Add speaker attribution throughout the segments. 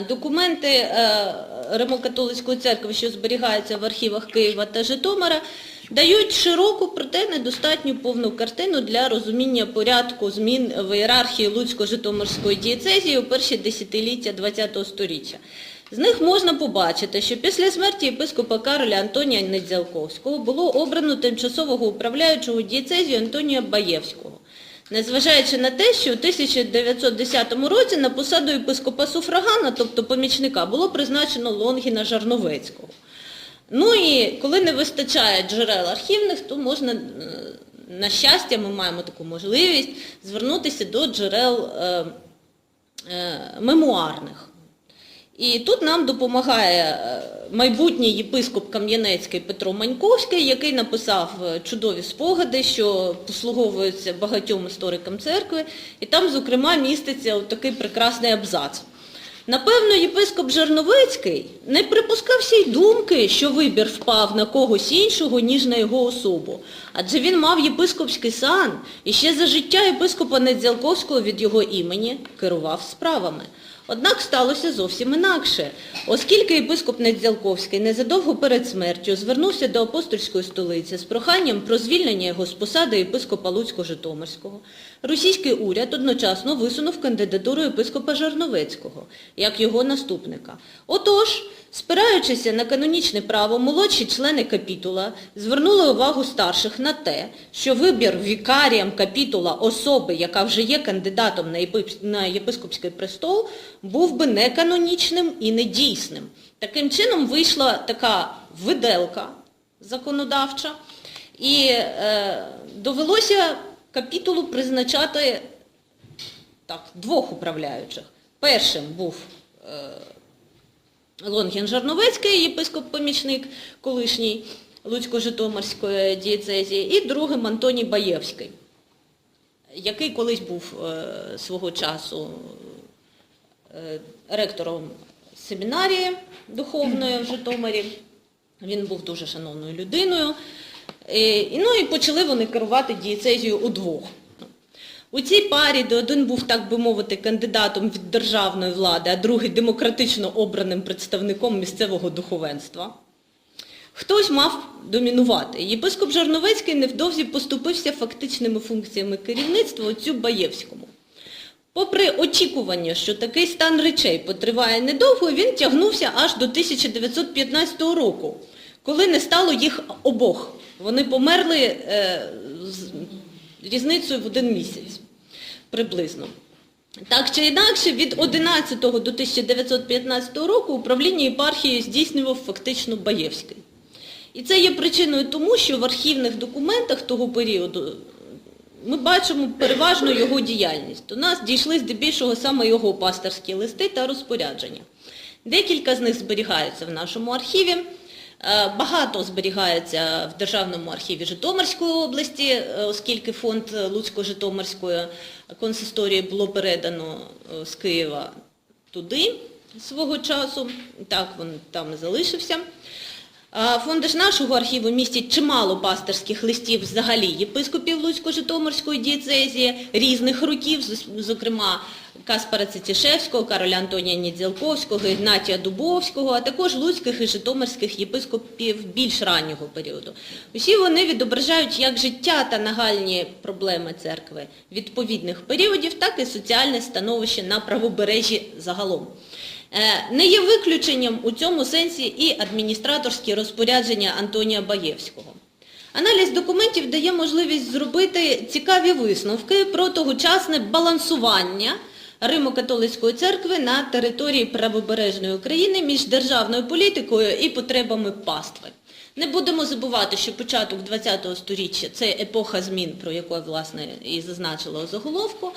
Speaker 1: Документи е, Римо-католицької церкви, що зберігаються в архівах Києва та Житомира, дають широку, проте недостатню повну картину для розуміння порядку змін в ієрархії Луцько-Житомирської дієцезії у перші десятиліття ХХ століття. З них можна побачити, що після смерті єпископа Кароля Антонія Недзялковського було обрано тимчасового управляючого дієцезію Антонія Баєвського. Незважаючи на те, що у 1910 році на посаду єпископа Суфрагана, тобто помічника, було призначено Лонгіна Жарновецького. Ну і коли не вистачає джерел архівних, то можна, е, на щастя, ми маємо таку можливість звернутися до джерел е, е, мемуарних. І тут нам допомагає е, майбутній єпископ Кам'янецький Петро Маньковський, який написав е, чудові спогади, що послуговуються багатьом історикам церкви, і там, зокрема, міститься такий прекрасний абзац. Напевно, єпископ Жерновицький не припускався й думки, що вибір впав на когось іншого, ніж на його особу. Адже він мав єпископський сан і ще за життя єпископа Недзялковського від його імені керував справами. Однак сталося зовсім інакше, оскільки єпископ Недзялковський незадовго перед смертю звернувся до апостольської столиці з проханням про звільнення його з посади єпископа Луцько-Житомирського, російський уряд одночасно висунув кандидатуру єпископа Жарновецького як його наступника. Отож, спираючися на канонічне право, молодші члени капітула звернули увагу старших на те, що вибір вікарієм капітула особи, яка вже є кандидатом на на єпископський престол, був би неканонічним і недійсним. Таким чином вийшла така виделка законодавча, і е, довелося капітулу призначати так, двох управляючих. Першим був е, Лонгін Жарновецький, єпископ-помічник колишній Луцько-Житомирської дієцезії, і другим Антоній Баєвський, який колись був е, свого часу е, ректором семінарії духовної в Житомирі. Він був дуже шановною людиною. Ну і почали вони керувати дієцезією удвох. У цій парі, де один був, так би мовити, кандидатом від державної влади, а другий демократично обраним представником місцевого духовенства, хтось мав домінувати. Єпископ Жарновецький невдовзі поступився фактичними функціями керівництва отцю Баєвському. Попри очікування, що такий стан речей потриває недовго, він тягнувся аж до 1915 року, коли не стало їх обох. Вони померли е, з різницею в один місяць приблизно. Так чи інакше, від 11 до 1915 року управління єпархією здійснював фактично Баєвський. І це є причиною тому, що в архівних документах того періоду ми бачимо переважно його діяльність. До нас дійшли здебільшого саме його пасторські листи та розпорядження. Декілька з них зберігаються в нашому архіві. Е, Багато зберігається в Державному архіві Житомирської області, е, оскільки фонд Луцько-Житомирської консисторії було передано е, з Києва туди свого часу. Так він там і залишився. Фонди ж нашого архіву містять чимало пасторських листів взагалі єпископів Луцько-Житомирської дієцезії різних років, зокрема Каспара Цитішевського, Кароля Антонія Нідзялковського, Ігнатія Дубовського, а також луцьких і житомирських єпископів більш раннього періоду. Усі вони відображають як життя та нагальні проблеми церкви відповідних періодів, так і соціальне становище на правобережжі загалом. Е, Не є виключенням у цьому сенсі і адміністраторські розпорядження Антонія Баєвського. Аналіз документів дає можливість зробити цікаві висновки про тогочасне балансування Римо-католицької церкви на території правобережної України між державною політикою і потребами пастви. Не будемо забувати, що початок ХХ століття – це епоха змін, про яку власне, і зазначила заголовку,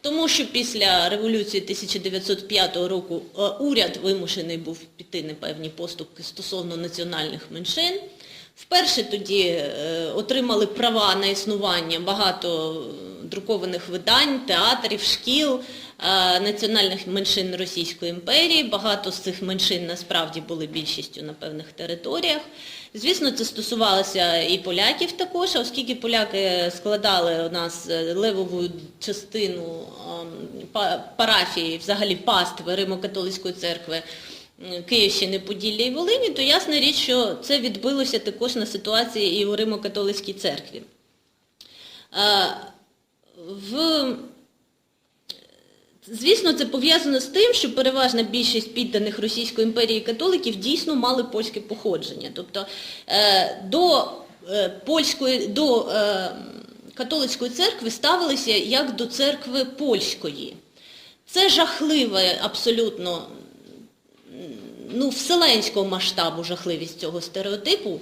Speaker 1: тому що після революції 1905 року е, уряд вимушений був піти на певні поступки стосовно національних меншин. Вперше тоді е, отримали права на існування багато друкованих видань, театрів, шкіл, е, національних меншин Російської імперії. Багато з цих меншин насправді були більшістю на певних територіях. Звісно, це стосувалося і поляків також, оскільки поляки складали у нас е, левову частину ем, парафії, взагалі пастви Римо-католицької церкви Київщини, Поділля і Волині, то ясна річ, що це відбилося також на ситуації і у Римо-католицькій церкві. В Звісно, це пов'язано з тим, що переважна більшість підданих Російської імперії католиків дійсно мали польське походження. Тобто е, до е, польської, до е, католицької церкви ставилися як до церкви польської. Це жахливе абсолютно ну, вселенського масштабу жахливість цього стереотипу,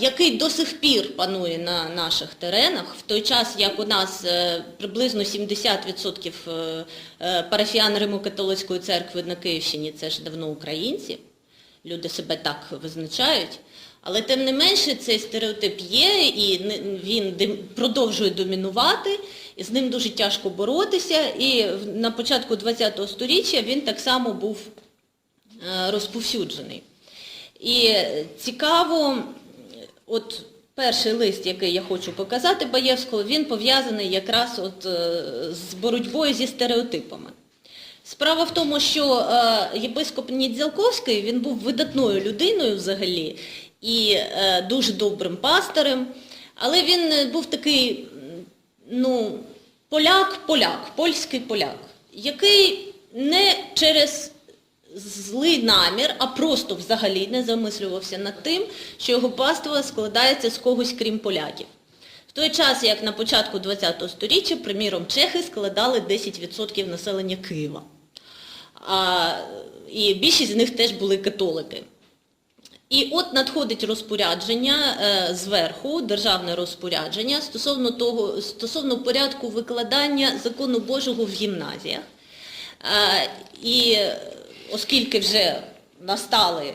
Speaker 1: який до сих пір панує на наших теренах, в той час, як у нас е, приблизно 70% е, е, парафіян Римо-католицької церкви на Київщині це ж давно українці, люди себе так визначають. Але тим не менше цей стереотип є, і він продовжує домінувати, і з ним дуже тяжко боротися. І на початку ХХ століття він так само був розповсюджений. І цікаво, от перший лист, який я хочу показати Баєвського, він пов'язаний якраз от е, з боротьбою зі стереотипами. Справа в тому, що е, єпископ Нідзялковський, він був видатною людиною взагалі і е, дуже добрим пастирем, але він був такий, ну, поляк-поляк, польський поляк, який не через злий намір, а просто взагалі не замислювався над тим, що його паства складається з когось крім поляків. В той час, як на початку ХХ століття, приміром, чехи складали 10% населення Києва. А, і більшість з них теж були католики. І от надходить розпорядження е, зверху, державне розпорядження стосовно того, стосовно порядку викладання закону Божого в гімназіях. Е, і оскільки вже настали е,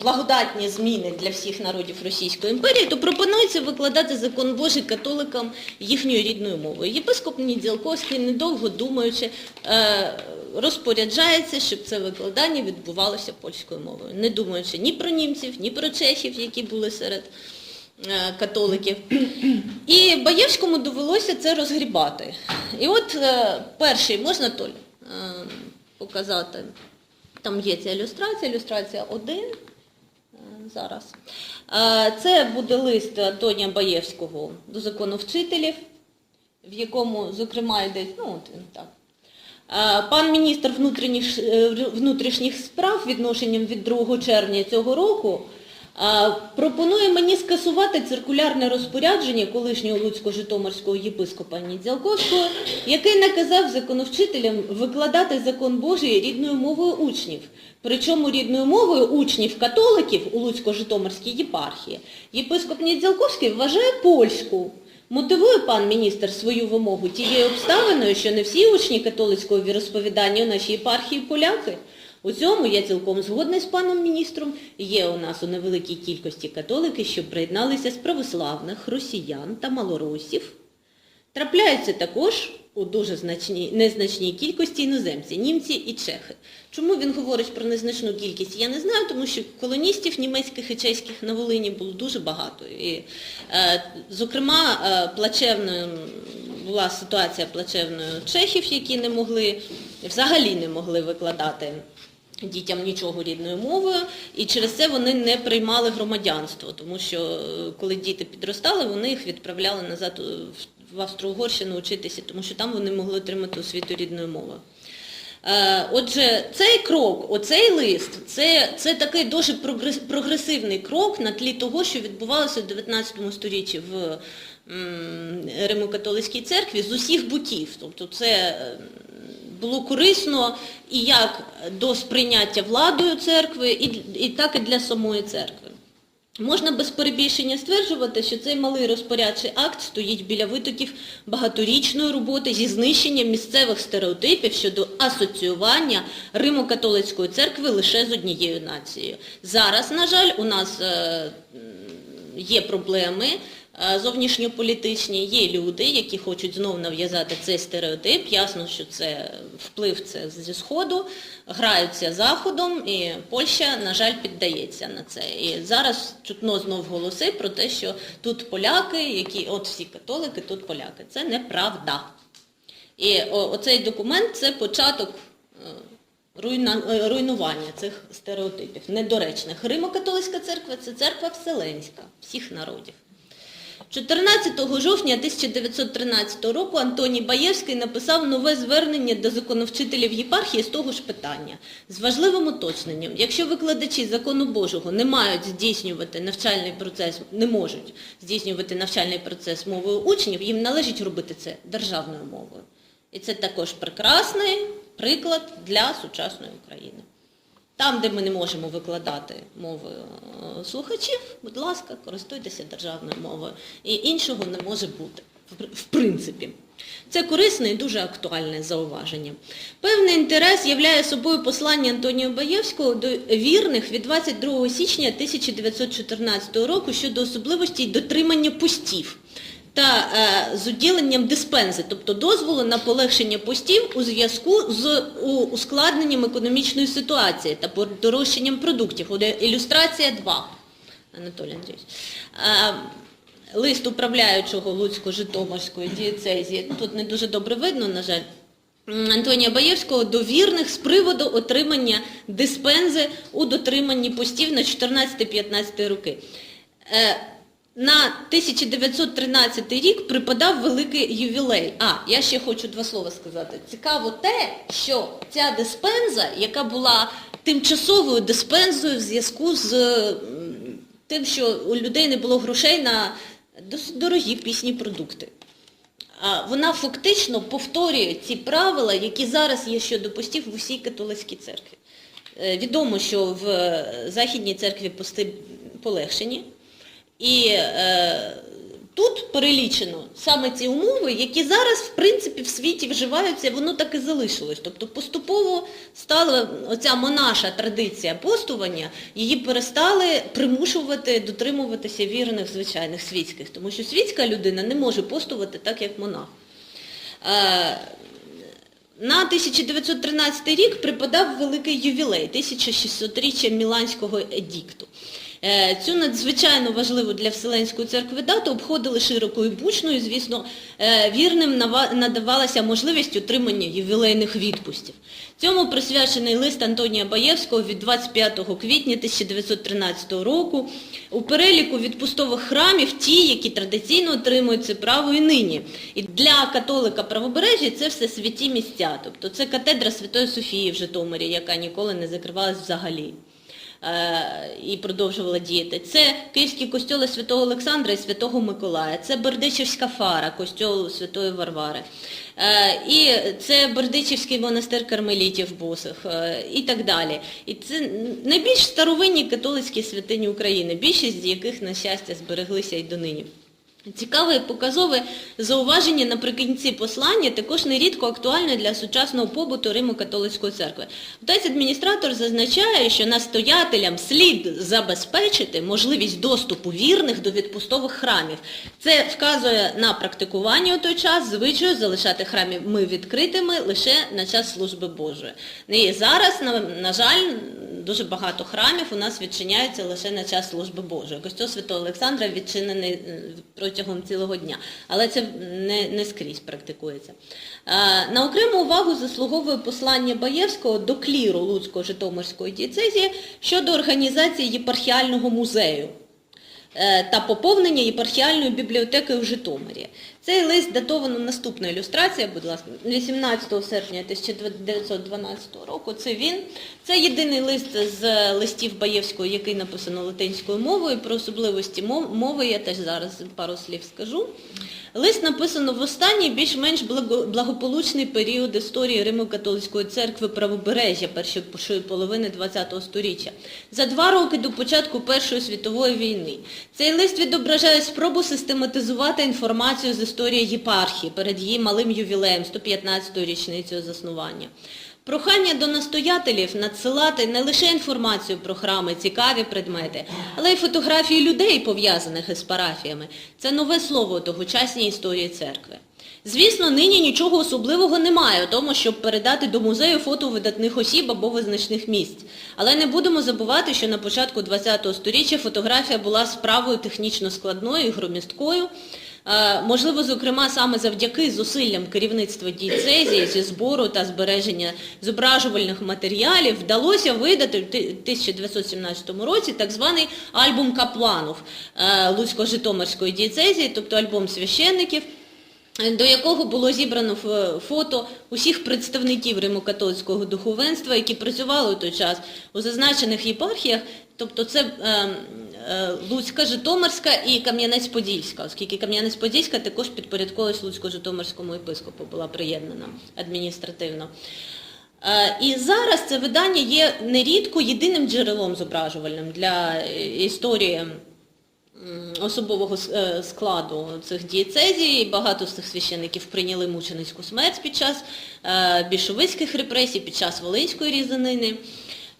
Speaker 1: благодатні зміни для всіх народів Російської імперії, то пропонується викладати закон Божий католикам їхньою рідною мовою. Єпископ Нідзялковський, недовго думаючи, е, розпоряджається, щоб це викладання відбувалося польською мовою, не думаючи ні про німців, ні про чехів, які були серед е, католиків. І Баєвському довелося це розгрібати. І от перший, можна Толь показати? Там є ця ілюстрація, ілюстрація 1. Е, Зараз. Е, Це буде лист Антонія Баєвського до закону вчителів, в якому, зокрема, йде, ну от він так. Е, Пан міністр внутрішніх, внутрішніх справ відношенням від 2 червня цього року пропонує мені скасувати циркулярне розпорядження колишнього Луцько-Житомирського єпископа Нідзялковського, який наказав законовчителям викладати закон Божий рідною мовою учнів. Причому рідною мовою учнів католиків у Луцько-Житомирській єпархії єпископ Нідзялковський вважає польську. Мотивує пан міністр свою вимогу тією обставиною, що не всі учні католицького віросповідання у нашій єпархії поляки. У цьому я цілком згодна з паном міністром. Є у нас у невеликій кількості католики, що приєдналися з православних, росіян та малоросів. Трапляються також у дуже значній, незначній кількості іноземці, німці і чехи. Чому він говорить про незначну кількість, я не знаю, тому що колоністів німецьких і чеських на Волині було дуже багато. І, е, зокрема, е, плачевною була ситуація плачевною чехів, які не могли, взагалі не могли викладати дітям нічого рідною мовою, і через це вони не приймали громадянство, тому що е, коли діти підростали, вони їх відправляли назад е, в- Австро-Угорщину вчитися, тому що там вони могли отримати освіту рідною мовою. Е, Отже, цей крок, оцей лист, це, це такий дуже прогресивний крок на тлі того, що відбувалося в 19 столітті в Римо-католицькій церкві з усіх боків. Тобто це було корисно і як до сприйняття владою церкви, і, так і для самої церкви. Можна без перебільшення стверджувати, що цей малий розпорядчий акт стоїть біля витоків багаторічної роботи зі знищенням місцевих стереотипів щодо асоціювання Римо-католицької церкви лише з однією нацією. Зараз, на жаль, у нас е, є проблеми. Е, зовнішньополітичні, є люди, які хочуть знов нав'язати цей стереотип. Ясно, що це вплив це зі Сходу, граються Заходом, і Польща, на жаль, піддається на це. І зараз чутно знов голоси про те, що тут поляки, які от всі католики, тут поляки. Це неправда. І оцей документ це початок е, е, руйнування цих стереотипів, недоречних. Римо-католицька церква це церква вселенська всіх народів. 14 жовтня 1913 року Антоній Баєвський написав нове звернення до законовчителів єпархії з того ж питання з важливим уточненням. Якщо викладачі закону Божого не мають здійснювати навчальний процес, не можуть здійснювати навчальний процес мовою учнів, їм належить робити це державною мовою. І це також прекрасний приклад для сучасної України. Там, де ми не можемо викладати мовою е, слухачів, будь ласка, користуйтеся державною мовою. І іншого не може бути, в принципі. Це корисне і дуже актуальне зауваження. Певний інтерес являє собою послання Антонія Баєвського до вірних від 22 січня 1914 року щодо особливостей дотримання постів та е, з уділенням диспензи, тобто дозволу на полегшення постів у зв'язку з ускладненням економічної ситуації та подорожчанням продуктів. От Ілюстрація 2, Анатолій Андрійович. Е, лист управляючого Луцько-Житомирської дієцезії, тут не дуже добре видно, на жаль, Антонія Баєвського до вірних з приводу отримання диспензи у дотриманні постів на 14-15 роки. На 1913 рік припадав великий ювілей. А, я ще хочу два слова сказати. Цікаво те, що ця диспенза, яка була тимчасовою диспензою в зв'язку з тим, що у людей не було грошей на досить дорогі пісні продукти. Вона фактично повторює ці правила, які зараз є щодо постів в усій католицькій церкві. Е, Відомо, що в е, Західній церкві пости полегшені, і е, тут перелічено саме ці умови, які зараз, в принципі, в світі вживаються, воно так і залишилось. Тобто поступово стала оця монаша традиція постування, її перестали примушувати дотримуватися вірних звичайних світських, тому що світська людина не може постувати так, як монах. Е, на 1913 рік припадав великий ювілей 1600-річчя Міланського едікту. Е, Цю надзвичайно важливу для Вселенської церкви дату обходили широко і бучно, і, звісно, е, вірним надавалася можливість отримання ювілейних відпустів. Цьому присвячений лист Антонія Баєвського від 25 квітня 1913 року. У переліку відпустових храмів ті, які традиційно отримують це право і нині. І для католика правобережжя це все святі місця. Тобто це катедра Святої Софії в Житомирі, яка ніколи не закривалась взагалі і продовжувала діяти. Це Київські костьоли Святого Олександра і Святого Миколая, це Бердичівська фара, костьол Святої Варвари. Е, І це Бердичівський монастир кармелітів босих е, і так далі. І це найбільш старовинні католицькі святині України, більшість з яких, на щастя, збереглися і донині. Цікаве і показове зауваження наприкінці послання також нерідко актуальне для сучасного побуту Римо-католицької церкви. Отець адміністратор зазначає, що настоятелям слід забезпечити можливість доступу вірних до відпустових храмів. Це вказує на практикування у той час звичаю залишати храми ми відкритими лише на час служби Божої. І зараз, на, на жаль, дуже багато храмів у нас відчиняються лише на час служби Божої. Костьол Святого Олександра відчинений е, протягом цілого дня, але це не, не скрізь практикується. Е, На окрему увагу заслуговує послання Баєвського до кліру Луцько-Житомирської дієцезії щодо організації єпархіального музею е, та поповнення єпархіальної бібліотеки в Житомирі. Цей лист датовано наступна ілюстрація, будь ласка, 18 серпня 1912 року. Це він. Це єдиний лист з листів Баєвського, який написано латинською мовою. Про особливості мови я теж зараз пару слів скажу. Лист написано в останній більш-менш благополучний період історії Римо-католицької церкви правобережжя першої половини ХХ століття. За два роки до початку Першої світової війни. Цей лист відображає спробу систематизувати інформацію з історії єпархії перед її малим ювілеєм 115-ю річницею заснування. Прохання до настоятелів надсилати не лише інформацію про храми, цікаві предмети, але й фотографії людей, пов'язаних із парафіями. Це нове слово у тогочасній історії церкви. Звісно, нині нічого особливого немає у тому, щоб передати до музею фото видатних осіб або визначних місць. Але не будемо забувати, що на початку ХХ століття фотографія була справою технічно складною і громісткою. Е, Можливо, зокрема, саме завдяки зусиллям керівництва дієцезії зі збору та збереження зображувальних матеріалів вдалося видати в 1917 році так званий альбом капланів е, Луцько-Житомирської дієцезії, тобто альбом священників, до якого було зібрано фото усіх представників римокатолицького духовенства, які працювали у той час у зазначених єпархіях, тобто це е, е, Луцька, Житомирська і Кам'янець-Подільська, оскільки Кам'янець-Подільська також підпорядковувалась Луцько-Житомирському єпископу, була приєднана адміністративно. Е, І зараз це видання є нерідко єдиним джерелом зображувальним для е, історії особового е, складу цих дієцезій. Багато з цих священиків прийняли мученицьку смерть під час е, більшовицьких репресій, під час Волинської різанини.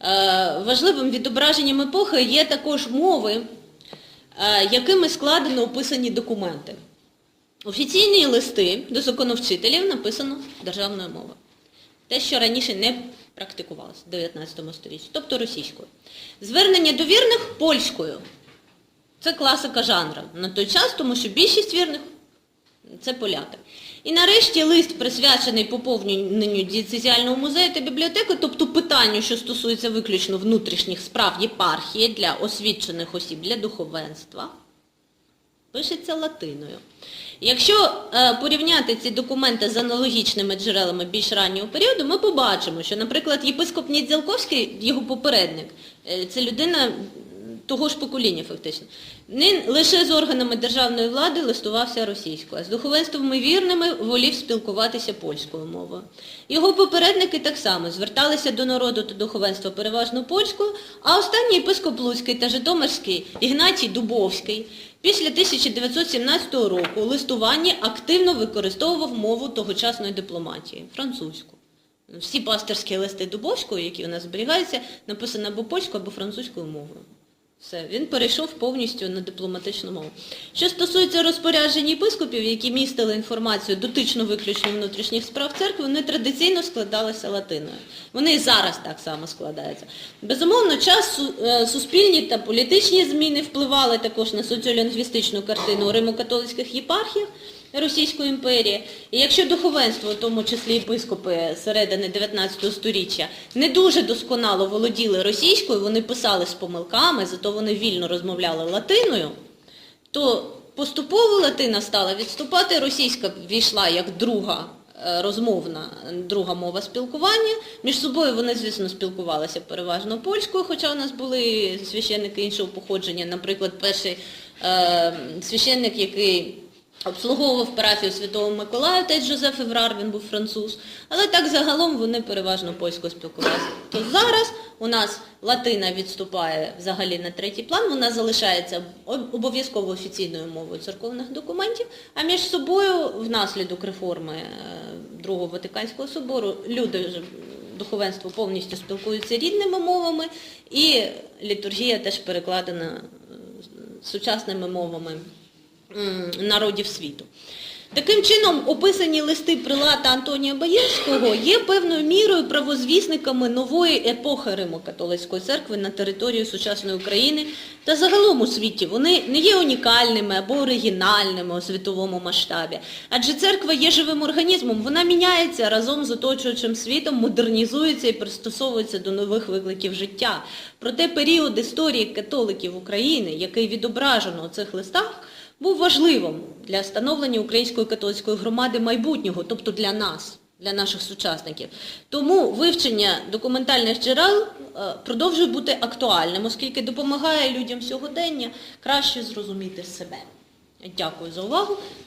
Speaker 1: Е, Важливим відображенням епохи є також мови, е, якими складено описані документи. Офіційні листи до законовчителів написано державною мовою. Те, що раніше не практикувалося в 19 столітті, тобто російською. Звернення до вірних польською. Це класика жанру на той час, тому що більшість вірних це поляки. І нарешті лист, присвячений поповненню дієцезіального музею та бібліотеки, тобто питанню, що стосується виключно внутрішніх справ єпархії для освічених осіб, для духовенства, пишеться латиною. Якщо е, порівняти ці документи з аналогічними джерелами більш раннього періоду, ми побачимо, що, наприклад, єпископ Нідзялковський, його попередник, е, це людина того ж покоління фактично, не лише з органами державної влади листувався російською, а з духовенствами вірними волів спілкуватися польською мовою. Його попередники так само зверталися до народу та духовенства переважно польською, а останній єпископ Луцький та Житомирський Ігнатій Дубовський після 1917 року у листуванні активно використовував мову тогочасної дипломатії французьку. Всі пасторські листи Дубовського, які у нас зберігаються, написані або польською, або французькою мовою. Все, він перейшов повністю на дипломатичну мову. Що стосується розпоряджень єпископів, які містили інформацію дотично виключно внутрішніх справ церкви, вони традиційно складалися латиною. Вони і зараз так само складаються. Безумовно, час е, суспільні та політичні зміни впливали також на соціолінгвістичну картину у римокатолицьких єпархіях. Російської імперії. І якщо духовенство, в тому числі єпископи середини 19 століття, не дуже досконало володіли російською, вони писали з помилками, зато вони вільно розмовляли латиною, то поступово латина стала відступати, російська війшла як друга е, розмовна, друга мова спілкування. Між собою вони, звісно, спілкувалися переважно польською, хоча у нас були священники іншого походження. Наприклад, перший е, священник, який обслуговував парафію Святого Миколая, теж Жозеф Еврар, він був француз. Але так загалом вони переважно польською спілкувалися. То зараз у нас латина відступає взагалі на третій план, вона залишається обов'язково офіційною мовою церковних документів, а між собою внаслідок реформи е, Другого Ватиканського собору люди духовенство повністю спілкуються рідними мовами, і літургія теж перекладена е, сучасними мовами народів світу. Таким чином, описані листи прилата Антонія Баєвського є певною мірою правозвісниками нової епохи Римо-католицької церкви на території сучасної України та загалом у світі. Вони не є унікальними або оригінальними у світовому масштабі. Адже церква є живим організмом, вона міняється разом з оточуючим світом, модернізується і пристосовується до нових викликів життя. Проте період історії католиків України, який відображено у цих листах, був важливим для становлення української католицької громади майбутнього, тобто для нас, для наших сучасників. Тому вивчення документальних джерел е, продовжує бути актуальним, оскільки допомагає людям сьогодення краще зрозуміти себе. Дякую за увагу.